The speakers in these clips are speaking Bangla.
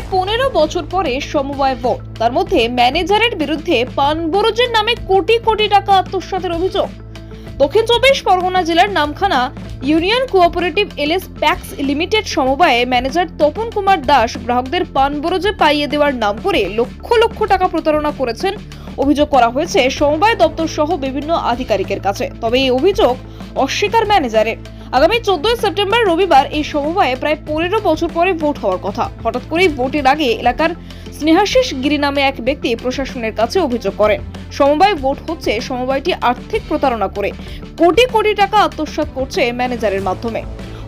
প্রায় পনেরো বছর পরে সমবায় ভোট। তার মধ্যে ম্যানেজারের বিরুদ্ধে পানবরজের নামে কোটি কোটি টাকা আত্মসাতের অভিযোগ। দক্ষিণ চব্বিশ পরগনা জেলার Namkhana union cooperative LS PACS limited সমবায়ে ম্যানেজার তপন কুমার দাস গ্রাহকদের পানবরজে পাইয়ে দেওয়ার নাম করে লক্ষ লক্ষ টাকা প্রতারণা করেছেন। অভিযোগ করা হয়েছে, সমবায় দপ্তর সহ বিভিন্ন আধিকারিকের কাছে। তবে এই অভিযোগ অস্বীকার ম্যানেজারের। আগামী চোদ্দই সেপ্টেম্বর রবিবার এই সমবায়ে প্রায় পনেরো বছর পরে ভোট হওয়ার কথা। হঠাৎ করেই ভোটের আগে এলাকার স্নেহাশিস গিরি নামে এক ব্যক্তি প্রশাসনের কাছে অভিযোগ করেন। সমবায় ভোট হচ্ছে সমবায়টি আর্থিক প্রতারণা করে। কোটি কোটি টাকা আত্মসাৎ করছে ম্যানেজারের মাধ্যমে।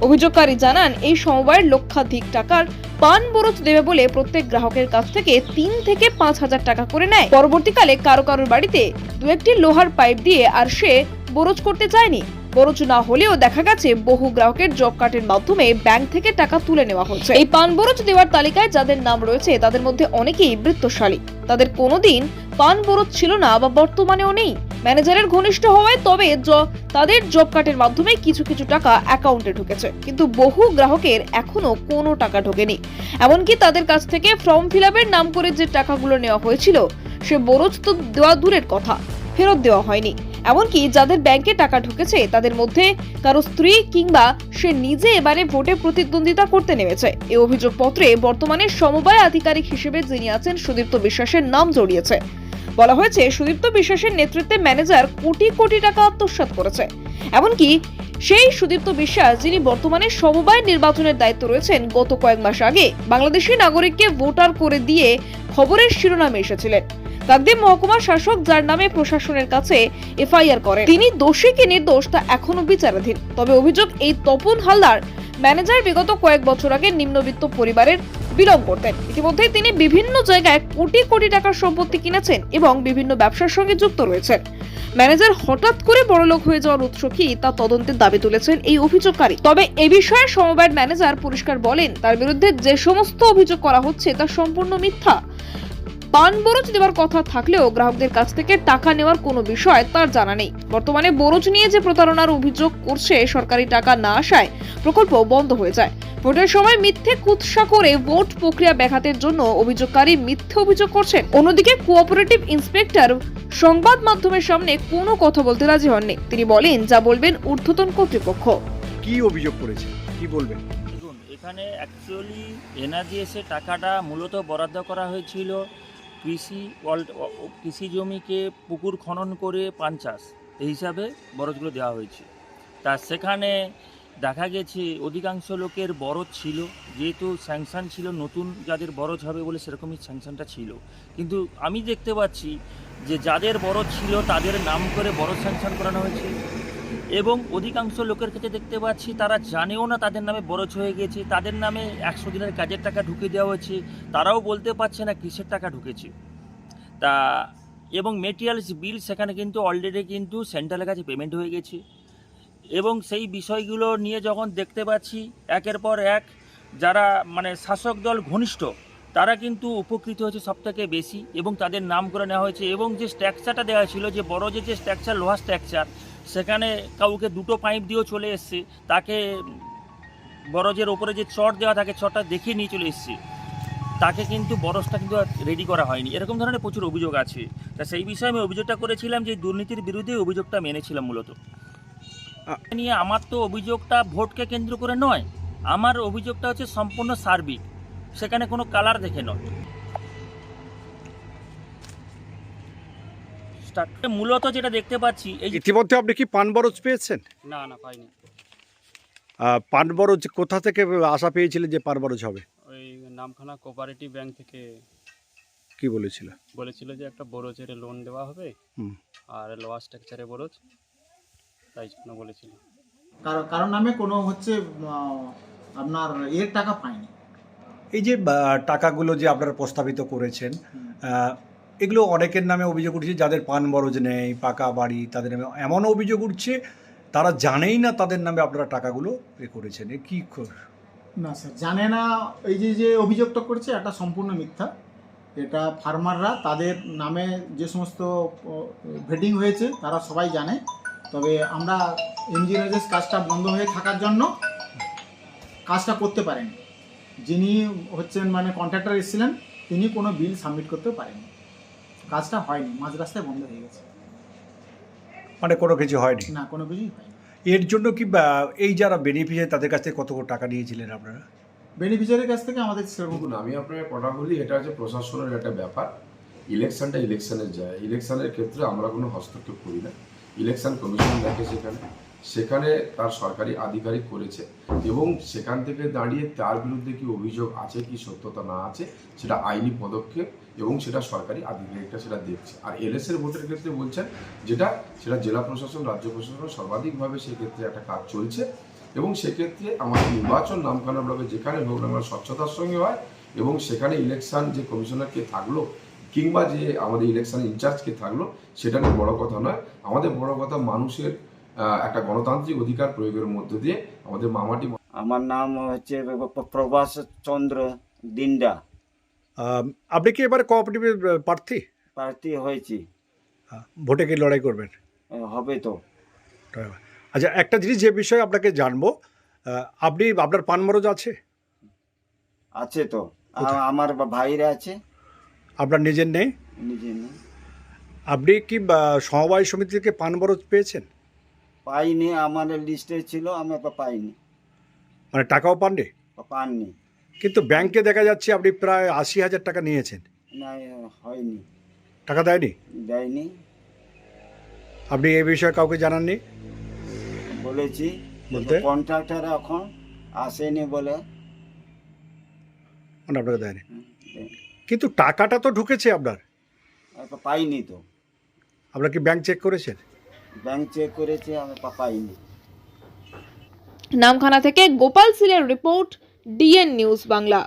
অভিযোগকারী জানান, এই সমবায়ের লক্ষাধিক টাকার পান বরজ দেবে বলে প্রত্যেক গ্রাহকের কাছ থেকে তিন থেকে পাঁচ হাজার টাকা করে নেয়। পরবর্তীকালে কারও কারোর বাড়িতে দু একটি লোহার পাইপ দিয়ে আর সে বরজ করতে চায়নি। বরজ না হলেও দেখা গেছে বহু গ্রাহকের জব কার্ডের মাধ্যমে ব্যাংক থেকে টাকা তুলে নেওয়া হচ্ছে। এই পান বরজ দেওয়ার তালিকায় যাদের নাম রয়েছে, তাদের মধ্যে অনেকেই বৃত্তশালী। তাদের কোনোদিন পান বরজ ছিল না বা বর্তমানেও নেই। ম্যানেজারের ঘনিষ্ঠ হওয়ায় তবে তাদের জব কার্ডের মাধ্যমে কিছু কিছু টাকা অ্যাকাউন্টে ঢুকেছে। কিন্তু বহু গ্রাহকের এখনও কোনো টাকা ঢোকেনি। এমনকি তাদের কাছ থেকে ফর্ম ফিল নাম করে যে টাকাগুলো নেওয়া হয়েছিল, সে বরজ তো দেওয়া দূরের কথা। ফেরত দেওয়া হয়নি। এমনকি যাদের ব্যাংকে টাকা ঢুকেছে, তাদের মধ্যে কারও স্ত্রী কিংবা সে নিজে এবারে ভোটে প্রতিদ্বন্দ্বিতা করতে নেমেছে। এই অভিযোগপত্রে বর্তমানে সমবায় আধিকারিক হিসেবে যিনি আছেন, সুদীপ্ত বিশ্বাসের নাম জড়িয়েছে। বলা হয়েছে, সুদীপ্ত বিশ্বাসের নেতৃত্বে ম্যানেজার কোটি কোটি টাকা আত্মসাত করেছে। এমনকি সেই সুদীপ্ত বিশ্বাস যিনি বর্তমানে সমবায় নির্বাচনের দায়িত্ব রয়েছেন গত কয়েক মাস আগে, বাংলাদেশি নাগরিককে ভোটার করে দিয়ে খবরের শিরোনামে এসেছিলেন। কাকদ্বীপ মহকুমা শাসক, যার নামে প্রশাসনের কাছে এফআইআর করেন। তিনি দোষী কি নির্দোষ তা এখনও বিচারাধীন। তবে অভিযোগ এই তপন হালদার ম্যানেজার বিগত কয়েক বছর আগে নিম্নবিত্ত পরিবারের বিলং করতেন। ইতিমধ্যে তিনি বিভিন্ন জায়গায় কোটি কোটি টাকার সম্পত্তি কিনেছেন এবং বিভিন্ন ব্যবসার সঙ্গে যুক্ত রয়েছেন। ম্যানেজার হঠাৎ করে বড়লোক হয়ে যাওয়ার উৎস কি তা তদন্তের দাবি তুলেছেন এই অভিযোগকারী। তবে এ বিষয়ে সমবায়ের ম্যানেজার পরিষ্কার বলেন, তার বিরুদ্ধে যে সমস্ত অভিযোগ করা হচ্ছে তা সম্পূর্ণ মিথ্যা। পান বরজ দেওয়ার কথা থাকলেও গ্রাহকদের কাছ থেকে টাকা নেওয়ার কোনো বিষয় তার জানা নেই। বর্তমানে বরজ নিয়ে যে প্রতারণার অভিযোগ করছে সরকারি টাকা না আসায় প্রকল্প বন্ধ হয়ে যায়। ভোটের সময় মিথ্যে কুৎসা করে ভোট প্রক্রিয়া ব্যাঘাতের জন্য অভিযোগকারী মিথ্যে অভিযোগ করছেন। অন্যদিকে কোঅপারেটিভ ইন্সপেক্টর সংবাদ মাধ্যমের সামনে কোনো কথা বলতে রাজি হননি। তিনি বলেন যা বলবেন ঊর্ধ্বতন কর্তৃপক্ষ। কি অভিযোগ করেছে? কি বলবেন? দেখুন এখানে অ্যাকচুয়ালি এনআরজিএসে টাকাটা মূলত বরাদ্দ করা হয়েছিল। কৃষি কৃষি জমিকে পুকুর খনন করে পান চাষ, এই হিসাবে বরজগুলো দেওয়া হয়েছে। তা সেখানে দেখা গেছে অধিকাংশ লোকের বরজ ছিল, যেহেতু স্যাংশন ছিল, নতুন যাদের বরজ হবে বলে সেরকমই স্যাংশনটা ছিল। কিন্তু আমি দেখতে পাচ্ছি যে যাদের বরজ ছিল, তাদের নাম করে বরজ স্যাংশন করানো হয়েছে। এবং অধিকাংশ লোকের ক্ষেত্রে দেখতে পাচ্ছি, তারা জানেও না তাদের নামে বরজ হয়ে গেছে, তাদের নামে একশো দিনের কাজের টাকা ঢুকে দেওয়া হয়েছে, তারাও বলতে পারছে না কিসের টাকা ঢুকেছে। তা, এবং মেটেরিয়ালস বিল সেখানে কিন্তু অলরেডি কিন্তু সেন্ট্রালের কাছে পেমেন্ট হয়ে গেছে। এবং সেই বিষয়গুলো নিয়ে যখন দেখতে পাচ্ছি, একের পর এক যারা মানে শাসক দল ঘনিষ্ঠ, তারা কিন্তু উপকৃত হয়েছে সবথেকে বেশি এবং তাদের নাম করে নেওয়া হয়েছে এবং যে স্ট্রাকচারটা দেওয়া ছিল, যে বড় যে স্ট্রাকচার লোহার স্ট্রাকচার সেখানে কাউকে দুটো পাইপ দিয়েও চলে এসছে। তাকে বরজের ওপরে যে চট দেওয়া থাকে চটটা দেখিয়ে নিয়ে চলে এসছে। তাকে কিন্তু বরজটা কিন্তু রেডি করা হয়নি। এরকম ধরনের প্রচুর অভিযোগ আছে। তা সেই বিষয়ে আমি অভিযোগটা করেছিলাম যে দুর্নীতির বিরুদ্ধে অভিযোগটা মেনেছিলাম মূলত। নিয়ে আমার তো অভিযোগটা ভোটকে কেন্দ্র করে নয়। আমার অভিযোগটা হচ্ছে সম্পূর্ণ সার্বিক। সেখানে কোনো কালার দেখে নয়। Start- মূলত যেটা দেখতে পাচ্ছি এই ইতিমধ্যে আপনি কি পান বরজ পেয়েছেন? না না পাইনি। আহ, পান বরজ কোথা থেকে আশা পেয়েছিলেন যে পান বরজ হবে? ওই নামখানা কোঅপারেটিভ ব্যাংক থেকে কি বলেছিল? বলেছিল যে একটা বরোজের লোন দেওয়া হবে আর লোয়ার স্ট্রাকচারে বরোজ তাই জন্য বলেছিল। কারও কারও নামে কোনো হচ্ছে আপনার এর টাকা পায়নি। এই যে টাকাগুলো যে আপনারা প্রস্তাবিত করেছেন এগুলো অনেকের নামে অভিযোগ উঠছে, যাদের পান বরজ নেই, পাকা বাড়ি, তাদের নামে এমন অভিযোগ উঠছে, তারা জানেই না তাদের নামে আপনারা টাকাগুলো এ করেছেন। এ কি না স্যার, জানে না, এই যে যে অভিযোগটা করছে, এটা সম্পূর্ণ মিথ্যা। এটা ফার্মাররা তাদের নামে যে সমস্ত ভেডিং হয়েছে, তারা সবাই জানে। তবে আমরা রাজেশ কাজটা বন্ধ হয়ে থাকার জন্য কাজটা করতে পারেন। যিনি হচ্ছেন মানে কন্ট্রাক্টর এসেছিলেন, তিনি কোনো বিল সাবমিট করতে পারেননি। কাজটা হয়নি মাঝ রাস্তায় বন্ধ হয়ে গেছে। মানে কোনো কিছু হয়নি? না কোনো কিছুই হয়নি। এর জন্য কি বা, এই যারা বেনিফিশিয়ারি তাদের কাছ থেকে কত কত টাকা নিয়েছিলেন আপনারা? বেনিফিশিয়ারির কাছ থেকে আমাদের সেরকম আমি আপনাকে কথা বলি এটা হচ্ছে প্রশাসনের একটা ব্যাপার। ইলেকশনটা ইলেকশনের যায় ইলেকশনের ক্ষেত্রে আমরা কোনো হস্তক্ষেপ করি না। ইলেকশন কমিশন দেখে সেখানে। সেখানে তার সরকারি আধিকারিক করেছে। এবং সেখান থেকে দাঁড়িয়ে তার বিরুদ্ধে কি অভিযোগ আছে, কি সত্যতা না আছে, সেটা আইনি পদক্ষেপ এবং সেটা সরকারি আধিকারিকটা সেটা দেখছে। আর এলএসের ভোটের ক্ষেত্রে বলছেন যেটা, সেটা জেলা প্রশাসন, রাজ্য প্রশাসন সর্বাধিকভাবে সেক্ষেত্রে একটা কাজ চলছে। এবং সেক্ষেত্রে আমাদের নির্বাচন নামখানা ব্লকে যেখানে হোক কেন স্বচ্ছতার সঙ্গে হয় এবং সেখানে ইলেকশন যে কমিশনারকে থাকল কিংবা যে আমাদের ইলেকশন ইনচার্জকে থাকল, সেটা নিয়ে বড় কথা নয়। আমাদের বড় কথা মানুষের একটা গণতান্ত্রিক অধিকার প্রয়োগের মধ্য দিয়ে আমাদের মামাটি আমার নাম হচ্ছে প্রভাস চন্দ্র দিন্ডা। আপনি কি এবারে কোঅপারেটিভের প্রার্থী? প্রার্থী হয়েছি। ভোটে কি লড়াই করবেন? হবে তো। আচ্ছা একটা জিনিস যে বিষয়ে আপনাকে জানব আপনি আপনার পান মরজ আছে? আছে তো। আমার ভাইরা আছে। আপনার নিজের নেই? নিজের নেই। আপনি কি সমবায় সমিতি থেকে পান মরজ পেয়েছেন? পাইনি আমার লিস্টে ছিল আমি পা- পাইনি। মানে টাকাও পাননি? পাননি। কিন্তু ব্যাংকে দেখা যাচ্ছে আপনি প্রায় আশি হাজার টাকা নিয়েছেন। না হয়নি। টাকা দেয়নি? দেয়নি। আপনি এই বিষয়ে কাউকে জানাননি? বলেছি বলতে? কন্ট্রাক্টর এখন আসেনি বলে। মানে আপনাকে দেয়নি? কিন্তু টাকাটা তো ঢুকেছে আপনার। পাইনি তো। আপনার কি ব্যাংক চেক করেছেন? ব্যাংক চেক করেছে আমি পাইনি নামখানা থেকে গোপাল সিলের রিপোর্ট ডিএন নিউজ বাংলা।